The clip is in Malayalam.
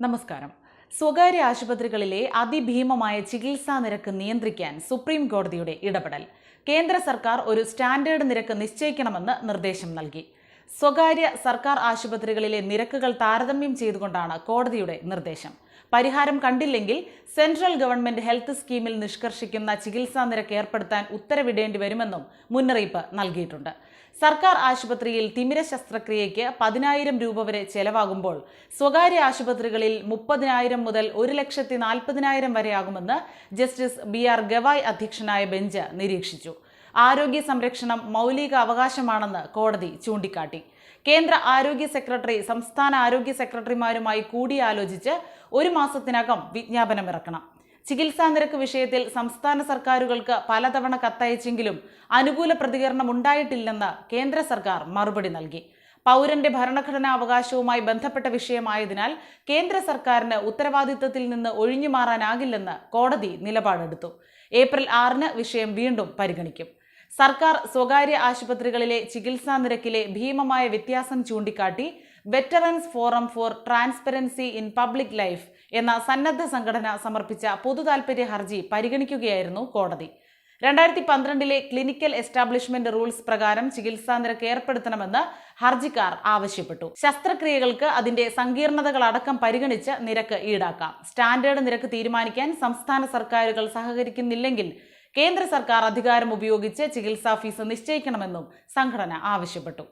നമസ്കാരം. സ്വകാര്യ ആശുപത്രികളിലെ അതിഭീമമായ ചികിത്സാ നിരക്ക് നിയന്ത്രിക്കാൻ സുപ്രീം കോടതിയുടെ ഇടപെടൽ. കേന്ദ്ര സർക്കാർ ഒരു സ്റ്റാൻഡേർഡ് നിരക്ക് നിശ്ചയിക്കണമെന്ന് നിർദ്ദേശം നൽകി. സ്വകാര്യ സർക്കാർ ആശുപത്രികളിലെ നിരക്കുകൾ താരതമ്യം ചെയ്തുകൊണ്ടാണ് കോടതിയുടെ നിർദ്ദേശം. പരിഹാരം കണ്ടില്ലെങ്കിൽ സെൻട്രൽ ഗവൺമെന്റ് ഹെൽത്ത് സ്കീമിൽ നിഷ്കർഷിക്കുന്ന ചികിത്സാ നിരക്ക് ഏർപ്പെടുത്താൻ ഉത്തരവിടേണ്ടി വരുമെന്നും മുന്നറിയിപ്പ് നൽകിയിട്ടുണ്ട്. സർക്കാർ ആശുപത്രിയിൽ തിമിര ശസ്ത്രക്രിയയ്ക്ക് പതിനായിരം രൂപ വരെ ചെലവാകുമ്പോൾ സ്വകാര്യ ആശുപത്രികളിൽ മുപ്പതിനായിരം മുതൽ ഒരു ലക്ഷത്തി നാൽപ്പതിനായിരം വരെയാകുമെന്ന് ജസ്റ്റിസ് ബി ആർ ഗവായ് അധ്യക്ഷനായ ബെഞ്ച് നിരീക്ഷിച്ചു. ആരോഗ്യ സംരക്ഷണം മൗലിക അവകാശമാണെന്ന് കോടതി ചൂണ്ടിക്കാട്ടി. കേന്ദ്ര ആരോഗ്യ സെക്രട്ടറി സംസ്ഥാന ആരോഗ്യ സെക്രട്ടറിമാരുമായി കൂടിയാലോചിച്ച് ഒരു മാസത്തിനകം വിജ്ഞാപനമിറക്കണം. ചികിത്സാ നിരക്ക് വിഷയത്തിൽ സംസ്ഥാന സർക്കാരുകൾക്ക് പലതവണ കത്തയച്ചെങ്കിലും അനുകൂല പ്രതികരണം ഉണ്ടായിട്ടില്ലെന്ന് കേന്ദ്ര സർക്കാർ മറുപടി നൽകി. പൗരന്റെ ഭരണഘടനാ അവകാശവുമായി ബന്ധപ്പെട്ട വിഷയമായതിനാൽ കേന്ദ്ര സർക്കാരിന് ഉത്തരവാദിത്തത്തിൽ നിന്ന് ഒഴിഞ്ഞു മാറാനാകില്ലെന്ന് കോടതി നിലപാടെടുത്തു. ഏപ്രിൽ ആറിന് വിഷയം വീണ്ടും പരിഗണിക്കും. സർക്കാർ സ്വകാര്യ ആശുപത്രികളിലെ ചികിത്സാ നിരക്കിലെ ഭീമമായ വ്യത്യാസം ചൂണ്ടിക്കാട്ടി veterans forum for transparency in public life എന്ന സന്നദ്ധ സംഘടന സമർപ്പിച്ച പൊതുതാൽപര്യ ഹർജി പരിഗണിക്കുകയായിരുന്നു കോടതി. രണ്ടായിരത്തി പന്ത്രണ്ടിലെ ക്ലിനിക്കൽ എസ്റ്റാബ്ലിഷ്മെന്റ് റൂൾസ് പ്രകാരം ചികിത്സാ നിരക്ക് ഏർപ്പെടുത്തണമെന്ന് ഹർജിക്കാർ ആവശ്യപ്പെട്ടു. ശസ്ത്രക്രിയകൾക്ക് അതിന്റെ സങ്കീർണതകളടക്കം പരിഗണിച്ച് നിരക്ക് ഈടാക്കാം. സ്റ്റാൻഡേർഡ് നിരക്ക് തീരുമാനിക്കാൻ സംസ്ഥാന സർക്കാരുകൾ സഹകരിക്കുന്നില്ലെങ്കിൽ കേന്ദ്ര സർക്കാർ അധികാരം ഉപയോഗിച്ച് ചികിത്സാ ഫീസ് നിശ്ചയിക്കണമെന്നും സംഘടന ആവശ്യപ്പെട്ടു